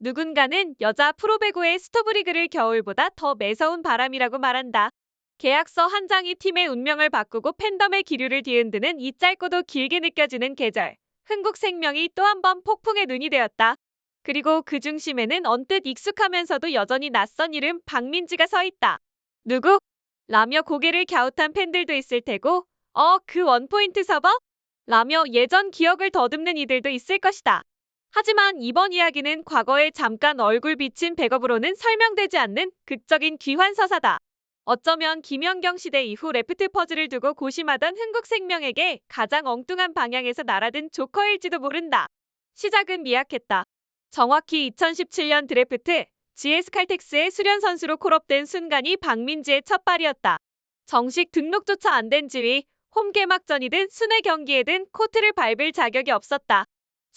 누군가는 여자 프로배구의 스토브리그를 겨울보다 더 매서운 바람이라고 말한다. 계약서 한 장이 팀의 운명을 바꾸고 팬덤의 기류를 뒤흔드는 이 짧고도 길게 느껴지는 계절. 흥국생명이 또 한 번 폭풍의 눈이 되었다. 그리고 그 중심에는 언뜻 익숙하면서도 여전히 낯선 이름 박민지가 서 있다. 누구? 라며 고개를 갸웃한 팬들도 있을 테고, 어, 그 원포인트 서버? 라며 예전 기억을 더듬는 이들도 있을 것이다. 하지만 이번 이야기는 과거에 잠깐 얼굴 비친 백업으로는 설명되지 않는 극적인 귀환 서사다. 어쩌면 김연경 시대 이후 레프트 퍼즐을 두고 고심하던 흥국생명에게 가장 엉뚱한 방향에서 날아든 조커일지도 모른다. 시작은 미약했다. 정확히 2017년 드래프트 GS 칼텍스의 수련 선수로 콜업된 순간이 박민지의 첫 발이었다. 정식 등록조차 안 된 지위, 홈 개막전이든 순회 경기에든 코트를 밟을 자격이 없었다.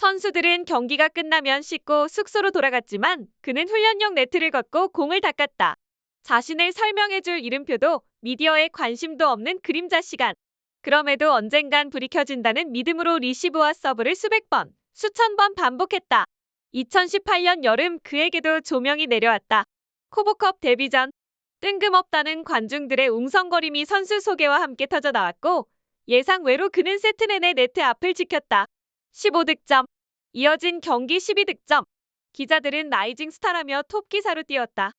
선수들은 경기가 끝나면 씻고 숙소로 돌아갔지만 그는 훈련용 네트를 걷고 공을 닦았다. 자신을 설명해줄 이름표도 미디어에 관심도 없는 그림자 시간. 그럼에도 언젠간 불이 켜진다는 믿음으로 리시브와 서브를 수백 번, 수천 번 반복했다. 2018년 여름 그에게도 조명이 내려왔다. 코보컵 데뷔 전 뜬금없다는 관중들의 웅성거림이 선수 소개와 함께 터져 나왔고 예상 외로 그는 세트 내내 네트 앞을 지켰다. 15득점. 이어진 경기 12득점. 기자들은 라이징 스타라며 톱 기사로 띄웠다.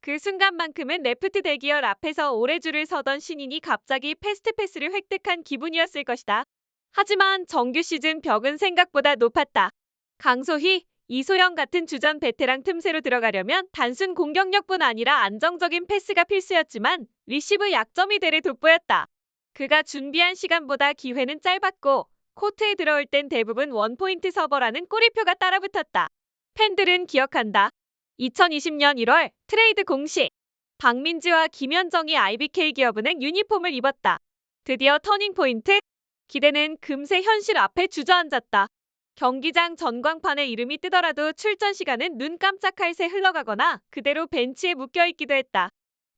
그 순간만큼은 레프트 대기열 앞에서 오래 줄을 서던 신인이 갑자기 패스트 패스를 획득한 기분이었을 것이다. 하지만 정규 시즌 벽은 생각보다 높았다. 강소희, 이소영 같은 주전 베테랑 틈새로 들어가려면 단순 공격력뿐 아니라 안정적인 패스가 필수였지만 리시브 약점이 되레 돋보였다. 그가 준비한 시간보다 기회는 짧았고 코트에 들어올 땐 대부분 원포인트 서버라는 꼬리표가 따라붙었다. 팬들은 기억한다. 2020년 1월 트레이드 공식 박민지와 김현정이 IBK 기업은행 유니폼을 입었다. 드디어 터닝포인트? 기대는 금세 현실 앞에 주저앉았다. 경기장 전광판에 이름이 뜨더라도 출전 시간은 눈 깜짝할 새 흘러가거나 그대로 벤치에 묶여 있기도 했다.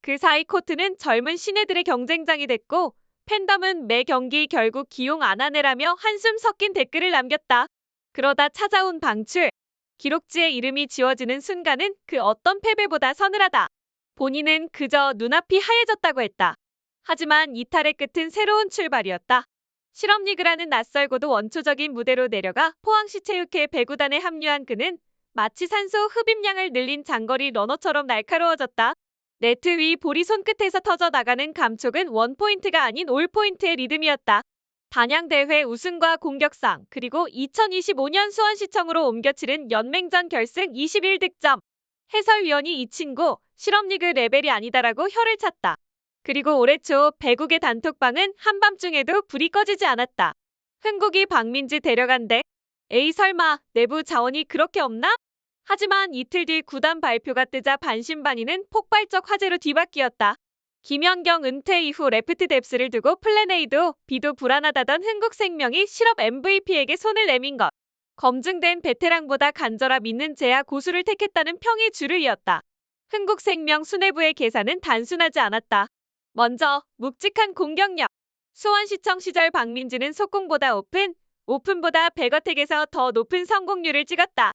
그 사이 코트는 젊은 신예들의 경쟁장이 됐고 팬덤은 매 경기 결국 기용 안 하네라며 한숨 섞인 댓글을 남겼다. 그러다 찾아온 방출. 기록지에 이름이 지워지는 순간은 그 어떤 패배보다 서늘하다. 본인은 그저 눈앞이 하얘졌다고 했다. 하지만 이탈의 끝은 새로운 출발이었다. 실업리그라는 낯설고도 원초적인 무대로 내려가 포항시 체육회 배구단에 합류한 그는 마치 산소 흡입량을 늘린 장거리 러너처럼 날카로워졌다. 네트 위 볼이 손끝에서 터져 나가는 감촉은 원포인트가 아닌 올포인트의 리듬이었다. 단양대회 우승과 공격상 그리고 2025년 수원시청으로 옮겨 치른 연맹전 결승 21득점. 해설위원이 이 친구 실업리그 레벨이 아니다라고 혀를 찼다. 그리고 올해 초 배국의 단톡방은 한밤중에도 불이 꺼지지 않았다. 흥국이 박민지 데려간대. 에이 설마 내부 자원이 그렇게 없나? 하지만 이틀 뒤 구단 발표가 뜨자 반신반의는 폭발적 화제로 뒤바뀌었다. 김연경 은퇴 이후 레프트 뎁스를 두고 플랜 A도 B도 불안하다던 흥국생명이 실업 MVP에게 손을 내민 것. 검증된 베테랑보다 간절함 있는 제야 고수를 택했다는 평이 줄을 이었다. 흥국생명 수뇌부의 계산은 단순하지 않았다. 먼저 묵직한 공격력. 수원시청 시절 박민지는 속공보다 오픈, 오픈보다 백어택에서 더 높은 성공률을 찍었다.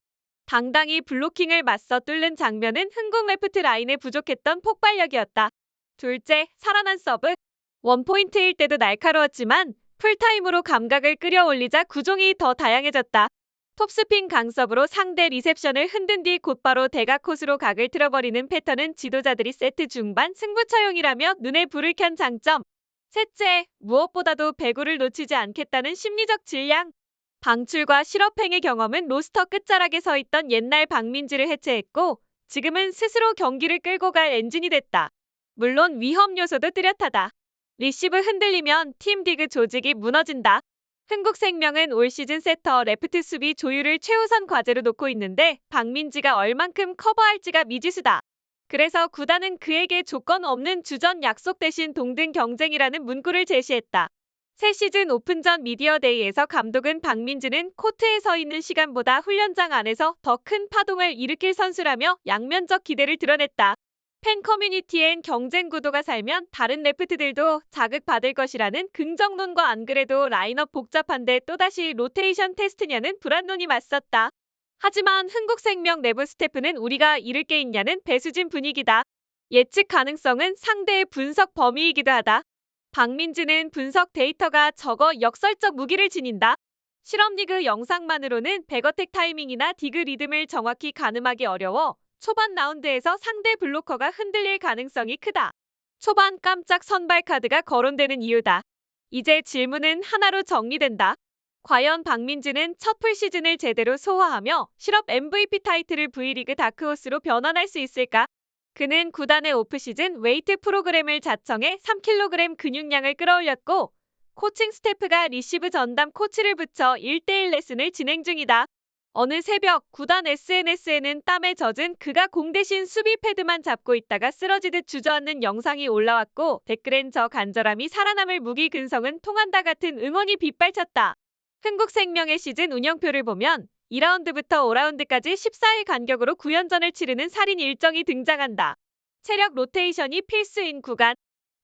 당당히 블로킹을 맞서 뚫는 장면은 흥국 레프트 라인에 부족했던 폭발력이었다. 둘째, 살아난 서브. 원포인트일 때도 날카로웠지만 풀타임으로 감각을 끌어올리자 구종이 더 다양해졌다. 톱스핀 강서브로 상대 리셉션을 흔든 뒤 곧바로 대각코스로 각을 틀어버리는 패턴은 지도자들이 세트 중반 승부처용이라며 눈에 불을 켠 장점. 셋째, 무엇보다도 배구를 놓치지 않겠다는 심리적 질량. 방출과 실업행의 경험은 로스터 끝자락에 서 있던 옛날 박민지를 해체했고 지금은 스스로 경기를 끌고 갈 엔진이 됐다. 물론 위험 요소도 뚜렷하다. 리시브 흔들리면 팀 디그 조직이 무너진다. 흥국생명은 올 시즌 세터 레프트 수비 조율을 최우선 과제로 놓고 있는데 박민지가 얼만큼 커버할지가 미지수다. 그래서 구단은 그에게 조건 없는 주전 약속 대신 동등 경쟁이라는 문구를 제시했다. 새 시즌 오픈 전 미디어데이에서 감독은 박민지는 코트에 서 있는 시간보다 훈련장 안에서 더 큰 파동을 일으킬 선수라며 양면적 기대를 드러냈다. 팬 커뮤니티엔 경쟁 구도가 살면 다른 레프트들도 자극받을 것이라는 긍정론과 안 그래도 라인업 복잡한데 또다시 로테이션 테스트냐는 불안론이 맞섰다. 하지만 흥국생명 내부 스태프는 우리가 잃을 게 있냐는 배수진 분위기다. 예측 가능성은 상대의 분석 범위이기도 하다. 박민지는 분석 데이터가 적어 역설적 무기를 지닌다. 실업리그 영상만으로는 백어택 타이밍이나 디그 리듬을 정확히 가늠하기 어려워 초반 라운드에서 상대 블로커가 흔들릴 가능성이 크다. 초반 깜짝 선발 카드가 거론되는 이유다. 이제 질문은 하나로 정리된다. 과연 박민지는 첫 풀시즌을 제대로 소화하며 실업 MVP 타이틀을 V리그 다크호스로 변환할 수 있을까? 그는 구단의 오프시즌 웨이트 프로그램을 자청해 3kg 근육량을 끌어올렸고 코칭 스태프가 리시브 전담 코치를 붙여 1대1 레슨을 진행 중이다. 어느 새벽 구단 SNS에는 땀에 젖은 그가 공 대신 수비 패드만 잡고 있다가 쓰러지듯 주저앉는 영상이 올라왔고 댓글엔 저 간절함이 살아남을 무기 근성은 통한다 같은 응원이 빗발쳤다. 흥국생명의 시즌 운영표를 보면 2라운드부터 5라운드까지 14일 간격으로 9연전을 치르는 살인 일정이 등장한다. 체력 로테이션이 필수인 구간.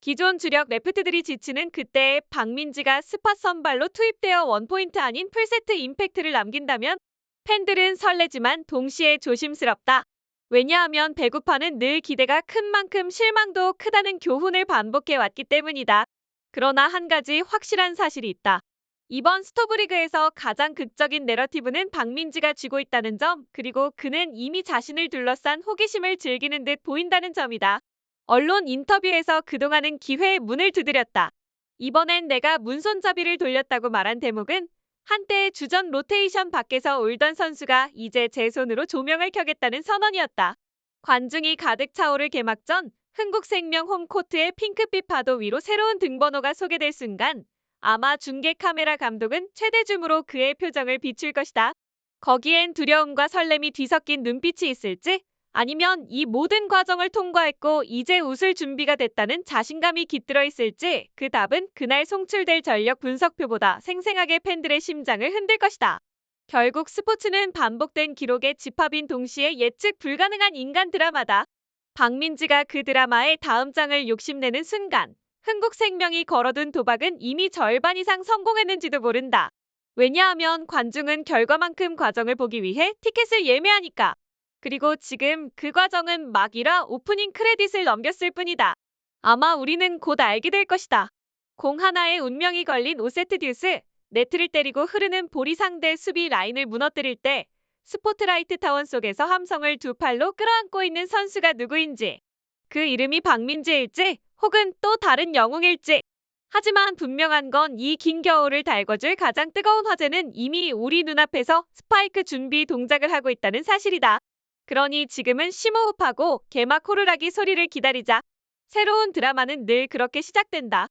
기존 주력 레프트들이 지치는 그때에 박민지가 스팟 선발로 투입되어 원포인트 아닌 풀세트 임팩트를 남긴다면 팬들은 설레지만 동시에 조심스럽다. 왜냐하면 배구판은 늘 기대가 큰 만큼 실망도 크다는 교훈을 반복해 왔기 때문이다. 그러나 한 가지 확실한 사실이 있다. 이번 스토브리그에서 가장 극적인 내러티브는 박민지가 쥐고 있다는 점, 그리고 그는 이미 자신을 둘러싼 호기심을 즐기는 듯 보인다는 점이다. 언론 인터뷰에서 그동안은 기회의 문을 두드렸다. 이번엔 내가 문손잡이를 돌렸다고 말한 대목은 한때의 주전 로테이션 밖에서 울던 선수가 이제 제 손으로 조명을 켜겠다는 선언이었다. 관중이 가득 차오를 개막전 흥국생명 홈코트의 핑크빛 파도 위로 새로운 등번호가 소개될 순간 아마 중계 카메라 감독은 최대 줌으로 그의 표정을 비출 것이다. 거기엔 두려움과 설렘이 뒤섞인 눈빛이 있을지 아니면 이 모든 과정을 통과했고 이제 웃을 준비가 됐다는 자신감이 깃들어 있을지 그 답은 그날 송출될 전력 분석표보다 생생하게 팬들의 심장을 흔들 것이다. 결국 스포츠는 반복된 기록의 집합인 동시에 예측 불가능한 인간 드라마다. 박민지가 그 드라마의 다음 장을 욕심내는 순간 흥국생명이 걸어둔 도박은 이미 절반 이상 성공했는지도 모른다. 왜냐하면 관중은 결과만큼 과정을 보기 위해 티켓을 예매하니까. 그리고 지금 그 과정은 막이라 오프닝 크레딧을 넘겼을 뿐이다. 아마 우리는 곧 알게 될 것이다. 공 하나에 운명이 걸린 5세트 듀스, 네트를 때리고 흐르는 볼이 상대 수비 라인을 무너뜨릴 때 스포트라이트 타원 속에서 함성을 두 팔로 끌어안고 있는 선수가 누구인지, 그 이름이 박민지일지 혹은 또 다른 영웅일지. 하지만 분명한 건 이 긴 겨울을 달궈줄 가장 뜨거운 화제는 이미 우리 눈앞에서 스파이크 준비 동작을 하고 있다는 사실이다. 그러니 지금은 심호흡하고 개막 호루라기 소리를 기다리자. 새로운 드라마는 늘 그렇게 시작된다.